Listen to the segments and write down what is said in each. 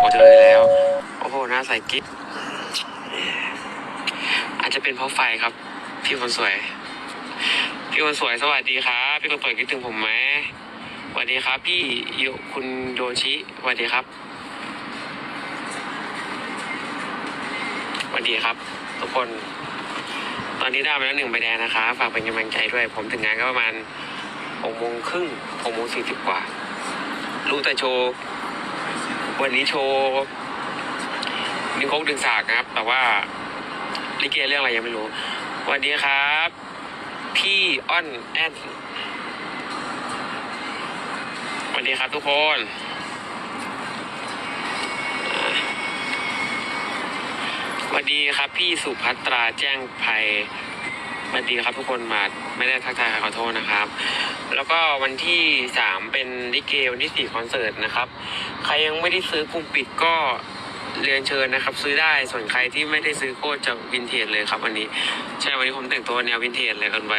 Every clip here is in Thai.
กว่าเธอแล้ว โอ้โหหน้าใสกิ๊กอาจจะเป็นเพราะไฟครับ พี่คนสวย พี่คนสวยสวัสดีครับพี่คนสวยคิดถึงผมไหมสวัสดีครับ พี่โยคุณโยชิสวัสดีครับสวัสดีครับ ทุกคน ตอนนี้ได้ไปแล้วหนึ่งใบแดงนะคะฝากเป็นกำลังใจด้วย ผมถึงงานก็ประมาณหกโมงครึ่งหกโมงสี่สิบกว่ารู้แต่โชว์ วันนี้โชว์นิโคกดึงสากนะครับ แต่ว่าลิเกเรื่องอะไรยังไม่รู้ วัสดีครับ พี่อ้อนแอนวัสดีครับทุกคนวัสดีครับ พี่สุภัตราแจ้งภัย สวัสดีครับทุกคนมาไม่ได้ทักทายขอโทษนะครับ แล้วก็วันที่สามเป็นลิเกวันที่สี่คอนเสิร์ตนะครับ ใครยังไม่ได้ซื้อกลุ่มปิดก็เรียนเชิญนะครับ ซื้อได้ส่วนใครที่ไม่ได้ซื้อก็จะวินเทจเลยครับวันนี้ ใช่วันนี้ผมแต่งตัวแนววินเทจเลยกันไป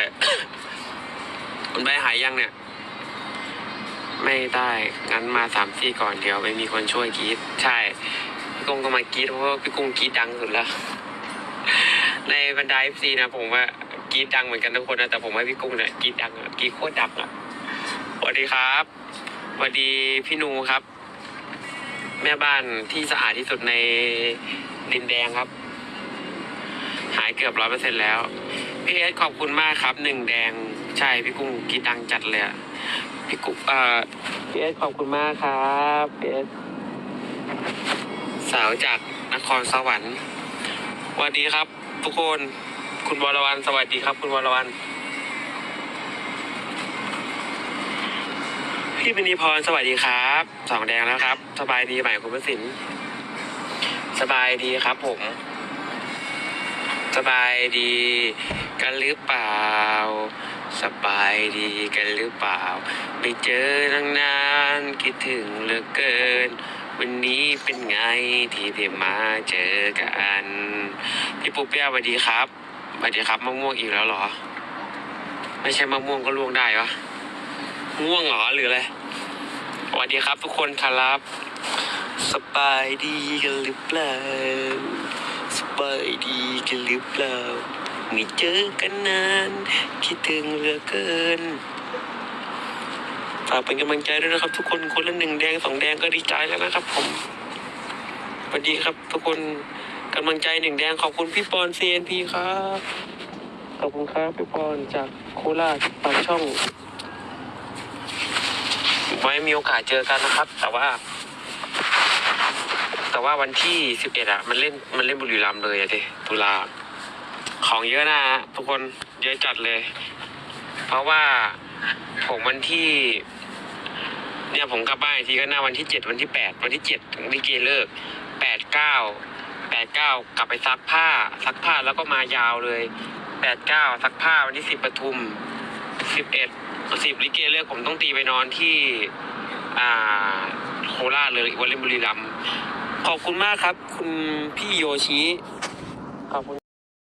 คุณใบหายยังเนี่ย ไม่ได้งั้นมาสามสี่ก่อนเดี๋ยวไม่มีคนช่วยกรีดใช่พี่กุ้งก็มากรีดเพราะว่าพี่กุ้งกรีดดังสุดแล้วในบรรดาเอฟซีนะผมว่า กรีดดังเหมือนกันทุกคนนะแต่ผมว่าพี่กุ้งเนี่ยกรีดดังอะกรีดโคตรดังอะสวัสดีครับสวัสดีพี่นูครับ แม่บ้านที่สะอาดที่สุดในดินแดงครับ หายเกือบร้อยเปอร์เซ็นแล้วพี่เอสขอบคุณมากครับหนึ่งแดงใช่พี่กุ้งกีดังจัดเลยอะพี่กุ้งเอ่อพี่เอสขอบคุณมากครับพี่เอสสาวจากนครสวรรค์สวัสดีครับ ทุกคน คุณวรวันสวัสดีครับ คุณวรวันพี่มินิพรสวัสดีครับ สองแดงแล้วครับ สบายดีไหมคุณประสินสบายดีครับ ผม สบายดีกันหรือเปล่า สบายดีกันหรือเปล่า ไม่เจอตั้งนานคิดถึงเหลือเกิน วันนี้เป็นไงที่ได้มาเจอกัน พี่ปุ๊บเปียสวัสดีครับ สวัสดีครับมะม่วงอีกแล้วเหรอ ไม่ใช่มะม่วงก็ล่วงได้วะง่วงเหรอหรืออะไรสวัสดีครับ ทุกคนครับ สบายดีกันหรือเปล่า สบายดีกันหรือเปล่าไม่เจอกันนาน คิดถึงเหลือเกินฝากเป็นกำลังใจด้วยนะครับ ทุกคนคนละหนึ่งแดงสองแดงก็ดีใจแล้วนะครับ ผมสวัสดีครับทุกคน กำลังใจหนึ่งแดงขอบคุณพี่ปอนซีเอ็นพีครับ ขอบคุณครับพี่ปอนจากโคราชปากช่อง ไว้มีโอกาสเจอกันนะครับ แต่ว่า แต่ว่าวันที่สิบเอ็ดอะมันเล่นมันเล่นบุรีรัมย์เลยอะดิตุลาของเยอะนะฮะทุกคนเยอะจัดเลย เพราะว่าผมวันที่ เนี่ยผมกลับบ้านอีกทีก็หน้าวันที่เจ็ดวันที่แปดวันที่เจ็ดถึงลิเกเลิกแปดเก้า แปดเก้ากลับไปซักผ้า ซักผ้าแล้วก็มายาวเลยแปดเก้าซักผ้าวันที่สิบปทุมสิบเอ็ดสิบลิเกเลิกผมต้องตีไปนอนที่ อ่าโคราชเลยวันเล่นบุรีรัมย์ขอบคุณมากครับ คุณพี่โยชิขอบคุณ